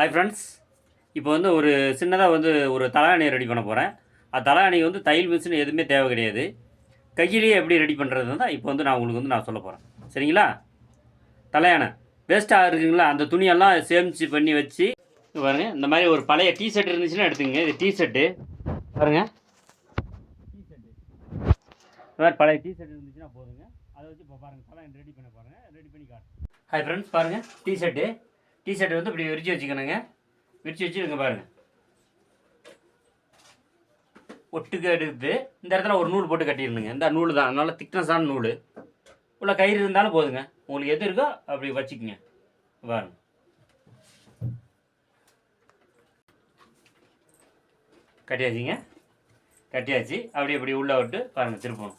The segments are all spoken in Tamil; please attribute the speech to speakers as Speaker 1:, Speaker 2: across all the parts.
Speaker 1: ஹாய் ஃப்ரெண்ட்ஸ் இப்போ வந்து ஒரு சின்னதாக வந்து ஒரு தலாணி ரெடி பண்ண போகிறேன் அந்த தலாணி வந்து தையல் மிஷின் எதுவுமே தேவை கிடையாது. கையிலேயே எப்படி ரெடி பண்ணுறது தான் இப்போ வந்து நான் உங்களுக்கு வந்து நான் சொல்ல போகிறேன் சரிங்களா? தலையானை வேஸ்ட்டாக இருக்குங்களா? அந்த துணியெல்லாம் சேமித்து பண்ணி வச்சு பாருங்கள் பாருங்க இந்த மாதிரி ஒரு பழைய டீ ஷர்ட் இருந்துச்சுன்னா எடுத்துங்க இது டீ ஷர்ட்டு பாருங்க. டீ இந்த மாதிரி பழைய டீ ஷர்ட் இருந்துச்சுன்னா போதுங்க. அதை வச்சு இப்போ பாருங்கள் தலையானை ரெடி பண்ண பாருங்கள் ரெடி பண்ணி காட்டு ஹாய் ஃப்ரெண்ட்ஸ் பாருங்கள் டீ டிஷர்ட் வந்து இப்படி விரிச்சு வச்சுக்கணுங்க. விரிச்சு வச்சு இங்கே பாருங்கள் ஒட்டுக்க எடுத்து இந்த இடத்துல ஒரு நூல் போட்டு கட்டிடணுங்க. இந்த நூல் தான். நல்ல திக்னஸான நூல். உள்ள கயிறு இருந்தாலும் போதுங்க. உங்களுக்கு எது இருக்கோ அப்படி வச்சுக்கோங்க. பாருங்க. கட்டியாச்சுங்க. கட்டியாச்சு. அப்படி இப்படி உள்ள விட்டு பாருங்கள் திருப்பணும்.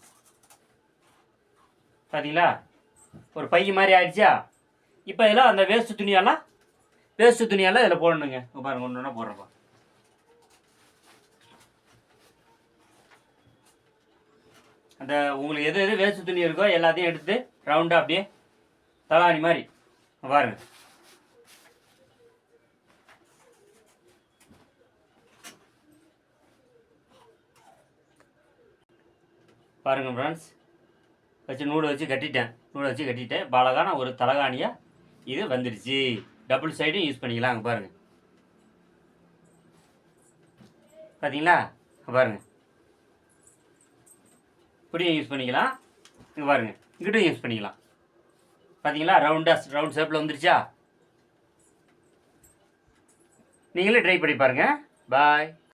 Speaker 1: பார்த்தீங்களா ஒரு பையன் மாதிரி ஆயிடுச்சா? இப்போ இதில் அந்த வேஸ்ட்டு துணியெல்லாம் வேஸ்ட்டு துணியெல்லாம் இதில் போடணுங்க. பாருங்கள் பாருங்க ஒன்று ஒன்றா போடுறப்பா. அந்த உங்களுக்கு எது எது வேஸ்ட்டு துணி இருக்கோ எல்லாத்தையும் எடுத்து ரவுண்டாக அப்படியே தலாணி மாதிரி. பாருங்க. பாருங்கள் ஃப்ரெண்ட்ஸ் வச்சு நூல் வச்சு கட்டிட்டேன். நூலை வச்சு கட்டிட்டேன் இப்போ ஒரு தலகாணியாக இது வந்துடுச்சு டபுள் சைடும் யூஸ் பண்ணிக்கலாம் அங்கே பாருங்கள் பார்த்தீங்களா பாருங்கள் பாருங்க. இப்படியும் யூஸ் பண்ணிக்கலாம். இங்கே பாருங்க. இங்கிட்டும் யூஸ் பண்ணிக்கலாம். பார்த்தீங்களா ரவுண்டாக ரவுண்ட் ஷேப்பில் வந்துருச்சா? நீங்களே ட்ரை பண்ணி பாருங்கள் பாய்